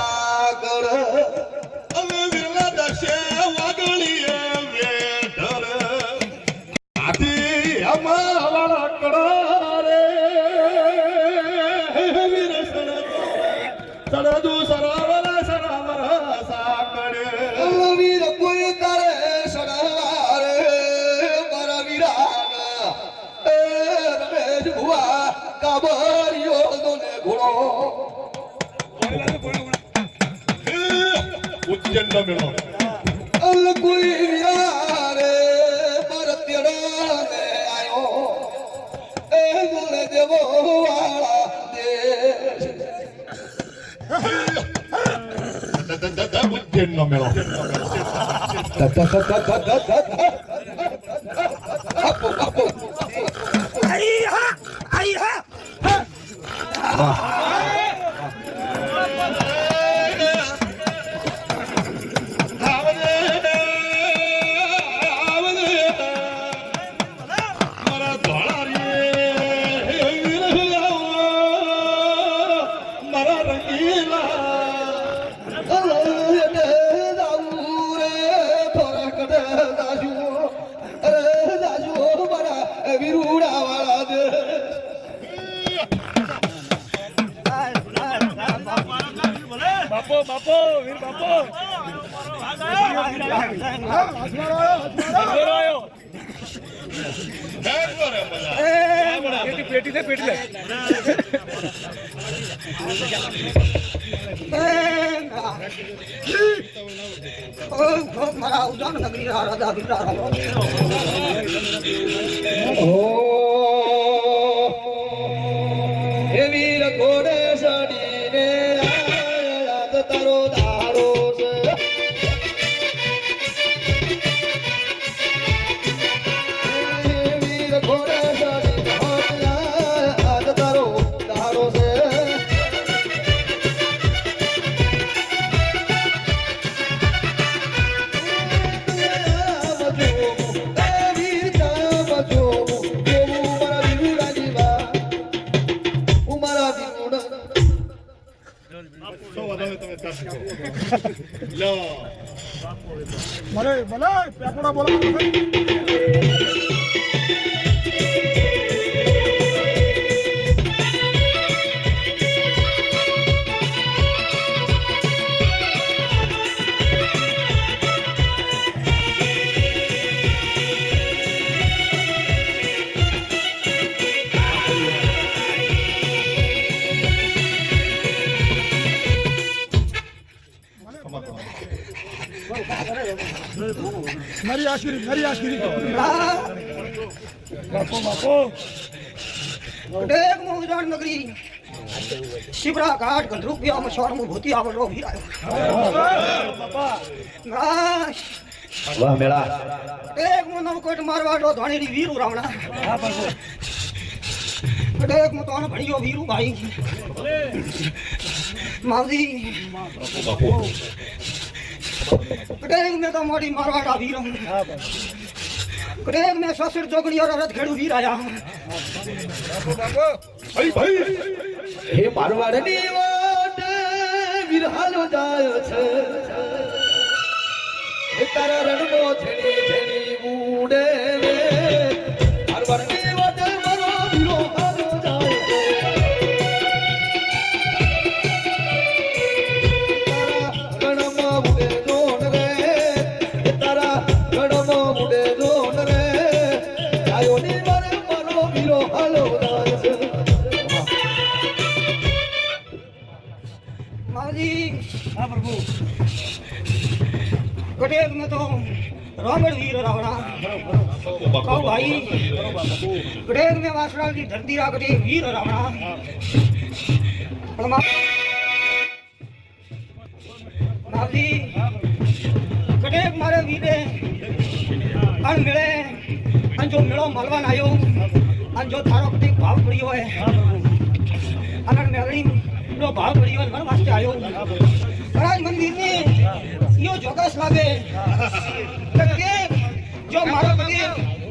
આગળ હવે વિરલા દશે વાદળીએ વેઢર. આથી અમા વાળા રે વીર સણદુ સરાવર સરાવર સાકડે વીર કોઈ તારે સડારે મારા વીરાના. એ રમેશ ભુવા કાબરિયો ઉજ્જૈનનો મેળો અલ કોઈ વીરારે પરત્યડા ને આયો એ બોલે દેવો વાળા દેશ ઉજ્જૈનનો મેળો આપો આપો આઈ હા આઈ હા બાપો વીર બાપો. પેટી પેટી પેટી મારા નગરી વિરા મને મને પેપડા બોલા આશીરી મારી આશીરી બાપો. બાપો ડેક મોજાન નગરી. શિવરા ઘાટ ગંધરૂપિયા માં મુ ભૂતિ આવો લો વાહ મેળા. ડેક મુ નવકોટ મારવાડો ધોણીની વીરુ રાવણા. ડેક મુ તો આને ભણ્યો વીરુ ભાઈ. માવજી. ડેક મે તો મોડી મારવાડા વીરો કડેગ મે સસુર જોગણીઓ રથ વીર આયા ભાઈ ભાઈ હે મારવાડની વાટ વિરહાલો જાય છે. હે તારા રણમો છેડી છેડી ઉડે કટેકમાં તો રોમણ વીર રાવણા. કહો ભાઈ કટેક મેં વાસણાની ધરતી રા કટેક વીર રાવણા. માવજી કટેક મારે વીરે અણ મેળે. જો મેળો મળવાન આવ્યો અને જો તારો કટેક ભાવ પડ્યો હોય અને મેળણી નો ભાવ પડ્યો હોય મારા વાસ્તે આવ્યો કરાજ મંદિર ને યો જોગાસ લાગે. કે જો મારો કદી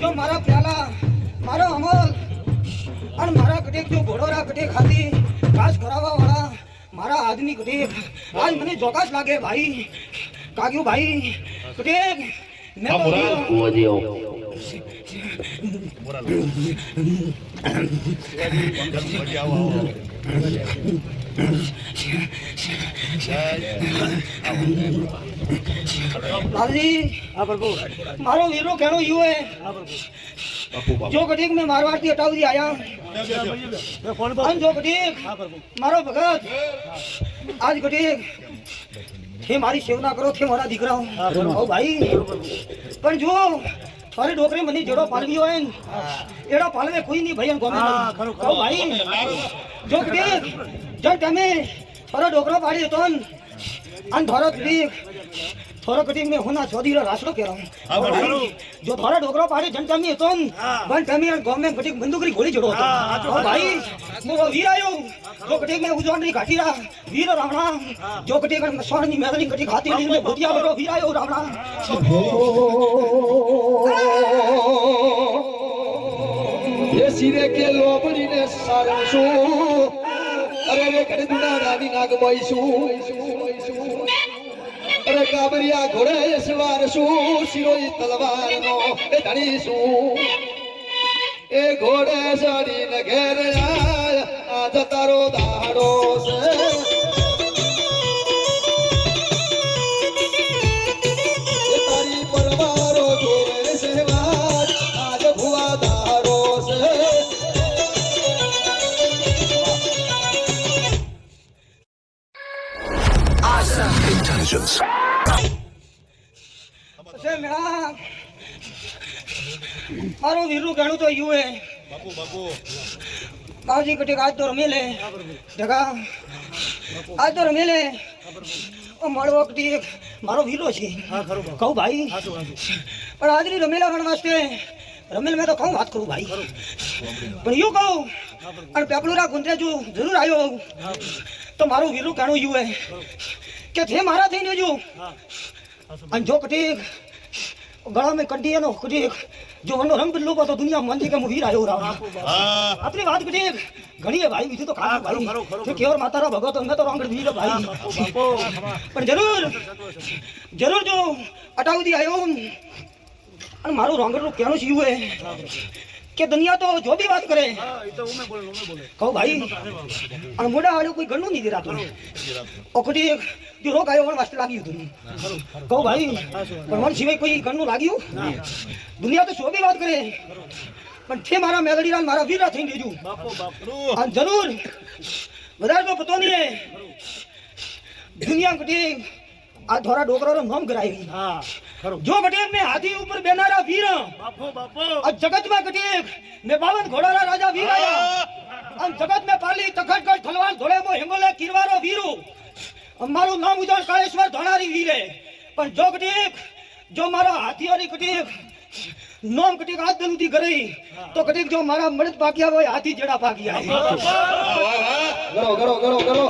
જો મારા પ્યાલા મારો અમલ અને મારા કટેક જો ઘોડોરા કટેક ખાતી ઘાસ ખરાવા વાળા મારા આદમી કટેક આજ મને જોગાસ લાગે ભાઈ કાગ્યું ભાઈ કટેક મેં મારો વીરો કેનો યુ હે. જો કટીક મેં મારવાડથી હટાવી આયા. જો કટીક મારો ભગત આજ કટીક હે મારી સેવના કરો કે મારા દીકરાઓ. ભાઈ. પણ જો તારી ડોકરી મને જેડો પાલવી હોય ને એડો પાલવે કોઈ નહીં ભાઈ ગમે. ઓ ભાઈ જો કે જો તમે થોડો ડોકરો પાડી હતો ને અને કટીક થોડો કટીક મેં હોના ચોદીરો રાસડો કેરો જો થોડો ડોકરો પાડી જન તમે તો ને. પણ તમે ગમે કટીક બંદૂકરી ગોળી જડો હતો ભાઈ હું વીર આયો જો કટીક મેં ની ઘાટી રા વીર રાવણા. જો કટીક સોની મેદની કટીક હાથી લઈને ભૂતિયા બરો વીર આયો રાવણા. એ સિરે કે લોબડીને સારું શું અરે રે કડદુના રાની નાગ શું અરે કાબરિયા ઘોડે સવાર શું? શિરોઈ તલવાર નો એ ધણી શું? એ ઘોડે ચડીને ઘેર આ આજ વીરનું ગણું તો યુ હે. બાપુ બાપુ બાવજી કટે આજ તો રમી લે જગા આજ તો રમી લે ઓ વખતે મારો વીરો છે. કહું ભાઈ. પણ આજની રમેલા પણ વાસ્તે. રમેલ મેં તો કહું વાત કરું ભાઈ. પણ યુ કહું. અને પેપલુરા ગુંદરેજુ જરૂર આવ્યો તો મારું વીરું કાણું યુ કે તે મારા થઈને જો. અને જો કટીક ગળા મેં કંટી એનો કટીક જો વનો રંગ બદલો તો દુનિયા મંદી કે હું વીર આવ્યો રામ હા આપણી વાત કટીક ઘણી હે ભાઈ બીજું તો ખાસ ભાઈ કે કેવર માતારા ભગવત મેં તો રંગ વીર ભાઈ પણ જરૂર જરૂર જો અટાઉદી આવ્યો અને મારું રોંગડનું કેનું સીવું હે કે દુનિયા તો જો બી વાત કરે. કહું ભાઈ અને મોડા વાળું કોઈ ગણનું નહીં દેરાતું ઓખટી જો રોગ આવ્યો વાસ્તે લાગ્યું હતું. કહું ભાઈ પણ મન સિવાય કોઈ ગણનું લાગ્યું? દુનિયા તો બી વાત કરે. પણ છે મારા મેલડી રાન મારા વીરા થઈ દેજો અને જરૂર. વધારે તો પતો નહીં. દુનિયા કટી આ ધોરા ડોકરાનો નામ કરાવી. જો કટેક મેં હાથી ઉપર બેનારા વીર. આ જગતમાં કટેક મેં બાવન ઘોડાના રાજા વીર આયા. અન જગત મેં પાલી તખતગઢ થલવાન ધોળે મો હિંગોલે કિરવારો વીરુ. મારું નામ ઉજાડ કાળેશ્વર ધોળારી વીરે. પણ જો કટેક જો મારા હાથીઓની કટેક નોમ કટીક હાથ દલુદી કરી તો કટીક જો મારા મળદ પાક્યા હોય હાથી જેડા પાક્યા ગરો ગરો ગરો ગરો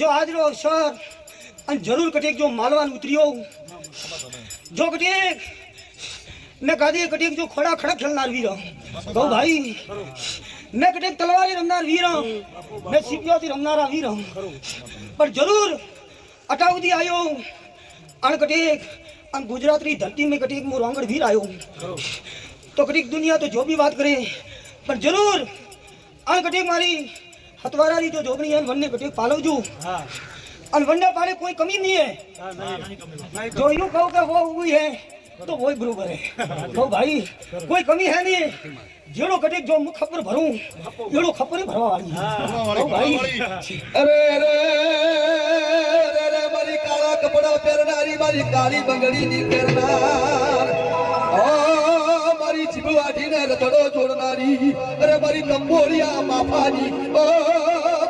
જો આજનો અવસર અને જરૂર કટેક જો માલવાન ઉતર્યો જો કટેક મેં ગાદી કટેક જો ખોડા ખડા ખેલનાર વીર ગૌ ભાઈ, મેં કટેક તલવારી રમનાર વીર મેં સિપિયોથી રમનારા વીર પણ જરૂર અટાઉદી આવ્યો અણ કટેક અને ગુજરાતની ધરતી મેં કટેક હું રોંગડ વીર આવ્યો તો કટેક દુનિયા તો જો બી વાત કરે, પણ જરૂર અણ કટેક મારી હતવારા જો જોબની એન વનને બટે પાલવજો. હા. અને વનના પાને કોઈ કમી નહીં હે. જો એનું કહું કે વો ઉગી હે તો વોય બરોબર હે. કહું ભાઈ કોઈ કમી હે નહીં. જેડો કટે જો હું ખબર ભરું એડો ખબર ભરવા વાળી. ભાઈ. અરે અરે અરે મારી કાળા કપડા પહેરનારી મારી કાળી બંગડી ની પહેરનાર. ઓ જીભવાટીને રતડો જોડનારી. અરે મારી લંબોડિયા માફાની. ઓ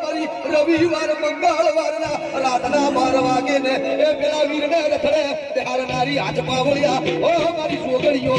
મારી રવિવાર, મંગળવારના રાતના બાર વાગે ને એ પેલા વીરને રથડે બેહારનારી હાથ પાવળિયા. ઓ મારી સોગડીઓ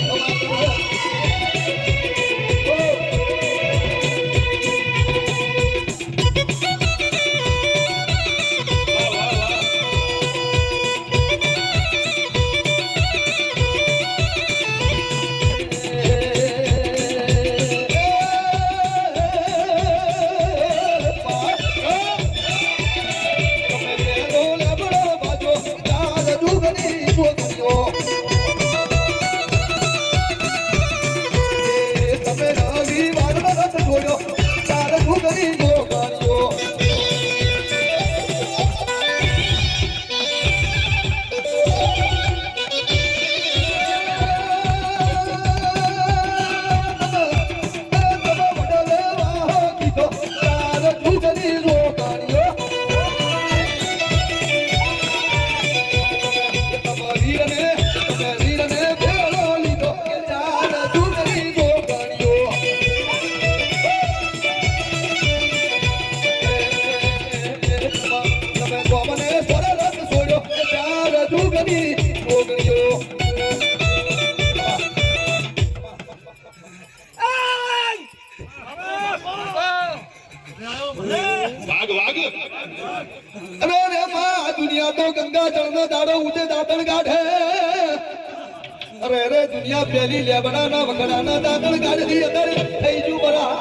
પેલી લેબડાના વગડાના દાદણ ગાડી અંદર થઈ જુ બરા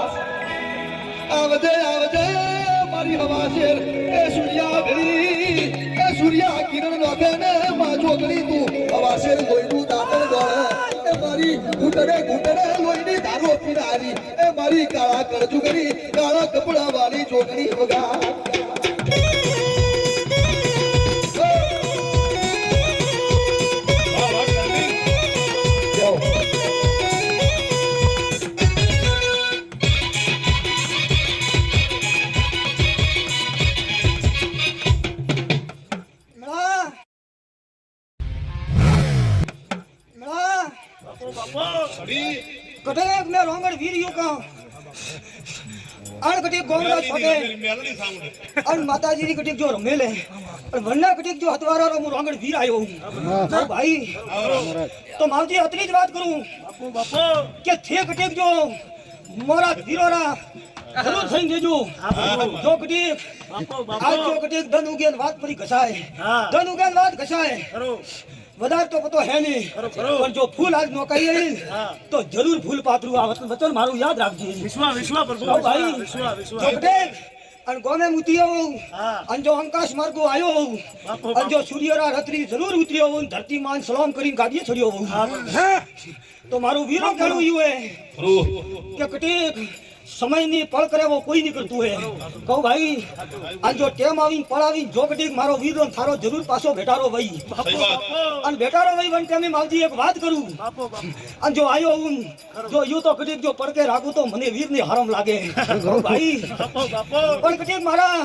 આવજે આવજે, મારી હવા શેર. એ સૂર્યા ભરી, એ સૂર્યા કિરણ નોખે ને માં છોકરી તું. હવા શેર લોહીનું દાદણ ગળે. એ મારી ઘૂંટડે ઘૂંટડે લોહીની ધારો પીનારી એ મારી કાળા કરજુગરી કાળા કપડા વાળી છોકરી વગા. રોંગણ વીર્યું કા આણ કટીક ગોમડા ની મેલડી સાઉન્ડ. અને માતાજીની કટીક જો રમેલે અને વરના કટીક જો હતવારો હું રોંગણ વીર આવ્યો તો ભાઈ તો માવજી અત્રી જ વાત કરું કે થે કટીક જો મોરા વીરોના જરૂર થઈ દેજો. જો કટીક આજ જો કટીક ધન ઉગેન વાત પડી ઘસાય. ધન ઉગેન વાત ઘસાય. વધારે તો પતો હે નહીં. પણ જો ફૂલ આજ નોકાઈ તો જરૂર ફૂલ પાતરું આ વતન વચન મારું યાદ રાખજે. વિશ્વા વિશ્વા પ્રભુ ભાઈ વિશ્વા વિશ્વા પટેલ અને ગોમે મુતિયો હોઉં અને જો અંકાશ માર્ગો આવ્યો હોઉં અને જો સૂર્યરા રત્રી જરૂર ઉતર્યો હોઉં ધરતી માન સલામ કરીને ગાડીએ છોડ્યો હોઉં. તો મારું વીરો કહેવું યું કે કટીક સમયની પળ કરે એવો કોઈ નહીં કરતું હે કહું ભાઈ આ જો ટેમ આવીને પળ આવીને જોગડી મારો વીરો ને થારો જરૂર પાછો ભેટારો ભાઈ. અને ભેટારો ભાઈ વન ટાઈમે માવજી એક વાત કરું. અને જો આયો હું જો યુ તો કટીક જો પડકે રાખું તો મને વીરની હરમ લાગે. ભાઈ પણ કટીક મારા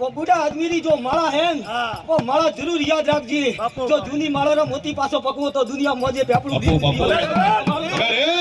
વો બુઢા આદમીની જો માળા હે ને, વો માળા જરૂર યાદ રાખજે. જો જૂની માળાનો મોતી પાછો પકવો તો દુનિયા મોજે પેપડું બાપુ, બાપુ. અરે